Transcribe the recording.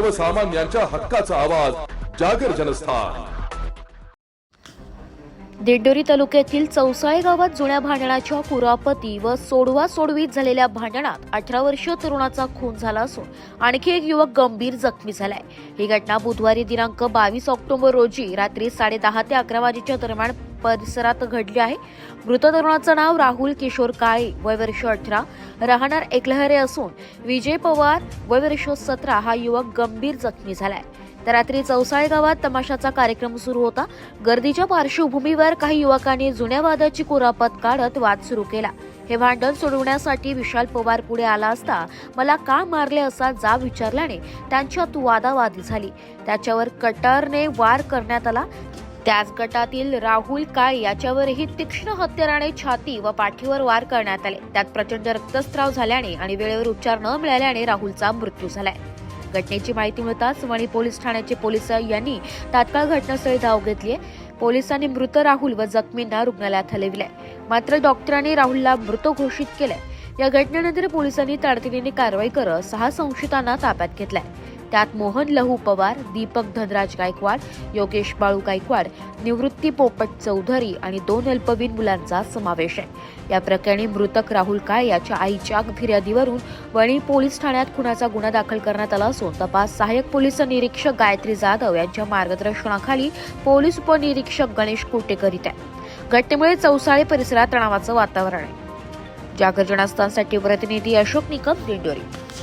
सर्वसामान्यांच्या हक्काचा आवाज जागर जनस्थान. दिंडोरी तालुक्यातील चौसाळे गावात जुन्या भांडणाच्या पुरापती व सोडवा सोडवीत झालेल्या भांडणात अठरा वर्षीय तरुणाचा खून झाला असून आणखी एक युवक गंभीर जखमी झालाय. ही घटना बुधवारी दिनांक बावीस ऑक्टोबर रोजी रात्री साडेदहा ते अकरा वाजेच्या दरम्यान परिसरात घडली आहे. मृत तरुणाचं नाव राहुल किशोर काळे वय वर्ष अठरा. राहणार एकलहरे असून विजय पवार वय वर्ष सतरा हा युवक गंभीर जखमी झालाय. तर रात्री चौसाळे गावात तमाशाचा कार्यक्रम सुरू होता. गर्दीच्या पार्श्वभूमीवर काही युवकांनी जुन्या वादाची कुरापत काढत वाद सुरू केला. हे भांडण सोडवण्यासाठी विशाल पवार पुढे आला असता मला का मारले असा जाब विचारल्याने त्यांच्यात वादावादी झाली. त्याच्यावर कटारने वार करण्यात आला. त्याच गटातील राहुल काळे याच्यावरही तीक्ष्ण हत्याराने छाती व पाठीवर वार करण्यात आले. त्यात प्रचंड रक्तस्त्राव झाल्याने आणि वेळेवर उपचार न मिळाल्याने राहुलचा मृत्यू झालाय. घटनेची माहिती मिळताच वणी पोलीस ठाण्याचे पोलीस यांनी तात्काळ घटनास्थळी धाव घेतली आहे. पोलिसांनी मृत राहुल व जखमींना रुग्णालयात हलविलंय. मात्र डॉक्टरांनी राहुलला मृत घोषित केलंय. या घटनेनंतर पोलिसांनी तातडीने कारवाई करत सहा संशयितांना ताब्यात घेतलाय. त्यात मोहन लहू पवार दीपक धनराज गायकवाड योगेश बाळू गायकवाड निवृत्ती पोपट चौधरी आणि दोन अल्पवीन मुलांचा समावेश आहे. या प्रकरणी मृतक राहुल काळे याच्या आईच्या फिर्यादीवरून वणी पोलीस ठाण्यात खुनाचा गुन्हा दाखल करण्यात आला असून तपास सहाय्यक पोलीस निरीक्षक गायत्री जाधव यांच्या मार्गदर्शनाखाली पोलीस उपनिरीक्षक गणेश कुटे करीत आहे घटनेमुळे चौसाळे परिसरात तणावाचं वातावरण आहे. जागर जनास्थानसाठी प्रतिनिधी अशोक निकम दिंडोरी.